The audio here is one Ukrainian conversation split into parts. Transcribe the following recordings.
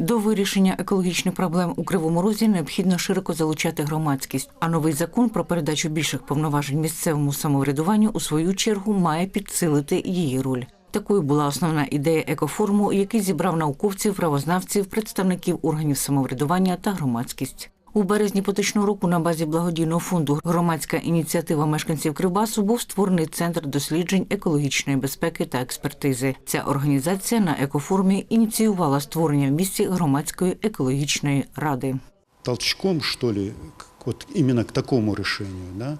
До вирішення екологічних проблем у Кривому Розі необхідно широко залучати громадськість. А новий закон про передачу більших повноважень місцевому самоврядуванню у свою чергу має підсилити її роль. Такою була основна ідея екофоруму, який зібрав науковців, правознавців, представників органів самоврядування та громадськість. У березні поточного року на базі благодійного фонду громадська ініціатива мешканців Кривбасу був створений центр досліджень екологічної безпеки та експертизи. Ця організація на екофорумі ініціювала створення в місті громадської екологічної ради. толчком, что ли, к- вот именно к такому решению, да,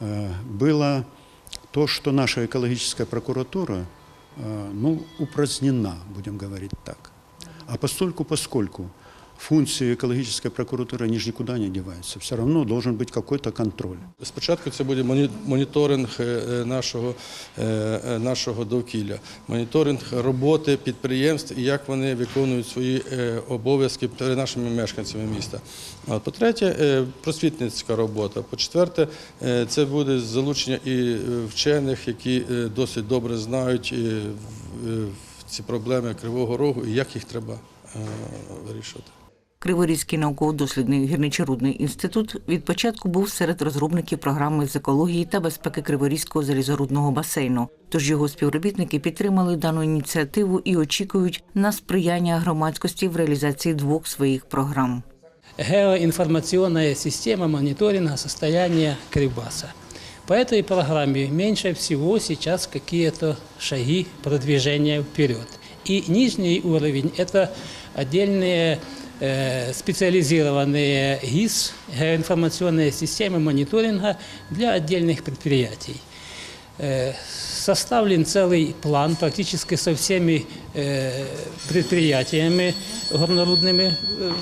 э, было то, что наша экологическая прокуратура, э, ну, упразднена, будем говорить так. А постольку, поскольку функции экологической прокуратуры, они же никуда не деваются, все равно должен быть какой-то контроль. Спочатку це буде моні- моніторинг е, е, нашого, е, е, нашого довкілля, моніторинг роботи підприємств і як вони виконують свої е, обов'язки перед нашими мешканцями міста. А По-третє, е, просвітницька робота. По-четверте, е, це буде залучення і е, вчених, які е, досить добре знають е, в- е, ці проблеми Кривого Рогу і як їх треба е, вирішувати. Криворізький науково-дослідний гірничорудний інститут від початку був серед розробників програми з екології та безпеки Криворізького залізорудного басейну. Тож його співробітники підтримали дану ініціативу і очікують на сприяння громадськості в реалізації двох своїх програм. геоинформационная система мониторинга состояния Кривбаса. По этой программе меньше всего сейчас какие-то шаги продвижения вперед. И нижний уровень – это отдельные э, специализированные ГИС, геоинформационные системы мониторинга для отдельных предприятий. Э, Составлен целый план практически со всеми э, предприятиями горнорудными. Э,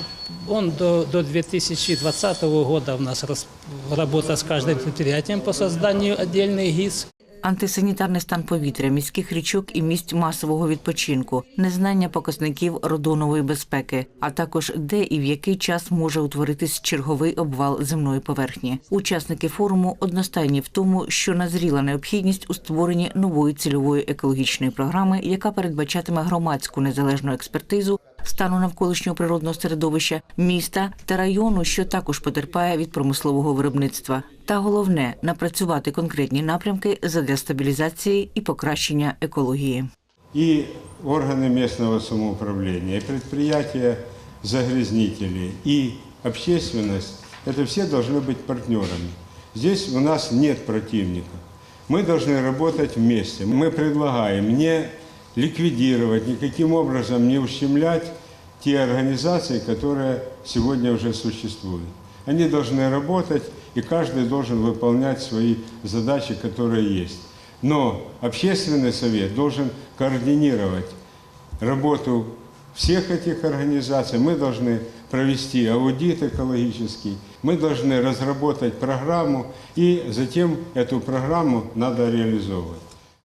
Он до, до 2020 года у нас рас- работа с каждым предприятием по созданию отдельных ГИС. Антисанітарний стан повітря, міських річок і місць масового відпочинку, незнання показників родонової безпеки, а також де і в який час може утворитись черговий обвал земної поверхні. Учасники форуму одностайні в тому, що назріла необхідність у створенні нової цільової екологічної програми, яка передбачатиме громадську незалежну експертизу стану навколишнього природного середовища, міста та району, що також потерпає від промислового виробництва. Та головне напрацювати конкретні напрямки задля стабілізації і покращення екології. и органы местного самоуправления, и предприятия загрязнители, и общественность, это все должны быть партнерами. Здесь у нас нет противника. Мы должны работать вместе. Мы предлагаем не ликвидировать, никаким образом не ущемлять те организации, которые сегодня уже существуют. Они должны работать, и каждый должен выполнять свои задачи, которые есть. Но общественный совет должен координировать работу всех этих организаций. Мы должны провести аудит экологический, мы должны разработать программу, и затем эту программу надо реализовывать.